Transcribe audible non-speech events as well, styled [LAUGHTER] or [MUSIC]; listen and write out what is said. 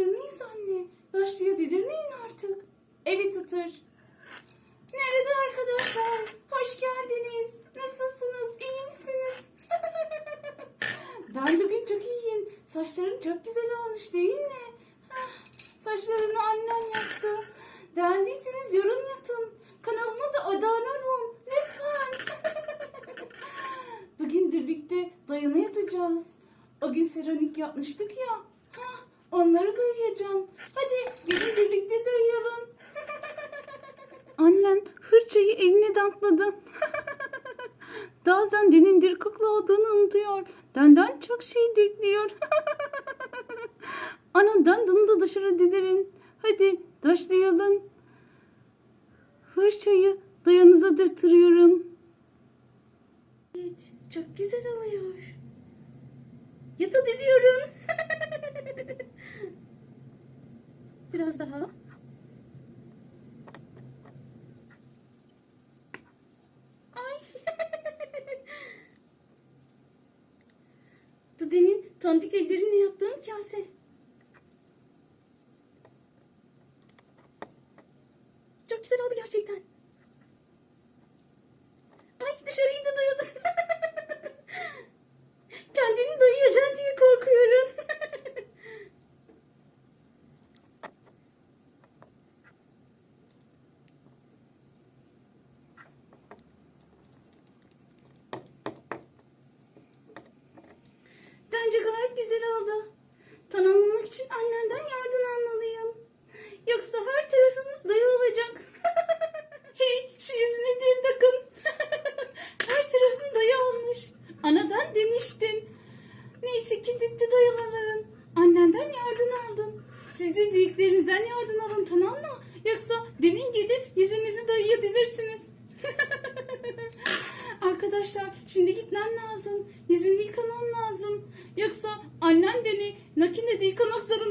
Hazır mıyız anne? Başlıyor dedirmeyin artık. Evet Itır. Nerede arkadaşlar? Hoş geldiniz. Nasılsınız? İyi misiniz? [LAUGHS] ben bugün çok iyiyim. Saçların çok güzel olmuş değil mi? Hah, Saçlarını annem yaptı. Beğendiyseniz yorum yatın. Kanalıma da abone olun. Lütfen. [LAUGHS] Bugün birlikte dayana yatacağız. O gün seramik yapmıştık ya. Hah, onları dayayacağım. Hadi gelin birlikte dayayalım. [LAUGHS] Annen hırçayı eline dantladı. [LAUGHS] Bazen denin dirkaklı olduğunu unutuyor. Denden çok şey bekliyor. [LAUGHS] Anadan da dışarı didirin. Hadi başlayalım. Hırçayı dayanıza dırtırıyorum. Evet, çok güzel oluyor. Yata diliyorum. Biraz daha. Ay. [LAUGHS] Dude'nin tondik ellerine yattığım kase. Çok güzel oldu gerçekten. Ay dışarıyı da dayadın. [LAUGHS] Bence gayet güzel oldu. Tanımlamak için annenden yardım almalıyım. Yoksa her tarafınız dayı olacak. [LAUGHS] hey şu yüzüne takın. [LAUGHS] her tarafın dayı olmuş. Anadan deniştin. Neyse ki gitti dayıların. Annenden yardım aldın. Siz de büyüklerinizden yardım alın tamam? Yoksa denin gelip yüzünüzü dayayabilirsiniz. Arkadaşlar şimdi gitmem lazım. Yüzünü yıkamam lazım. Yoksa annem deni makinede yıkamak zorunda.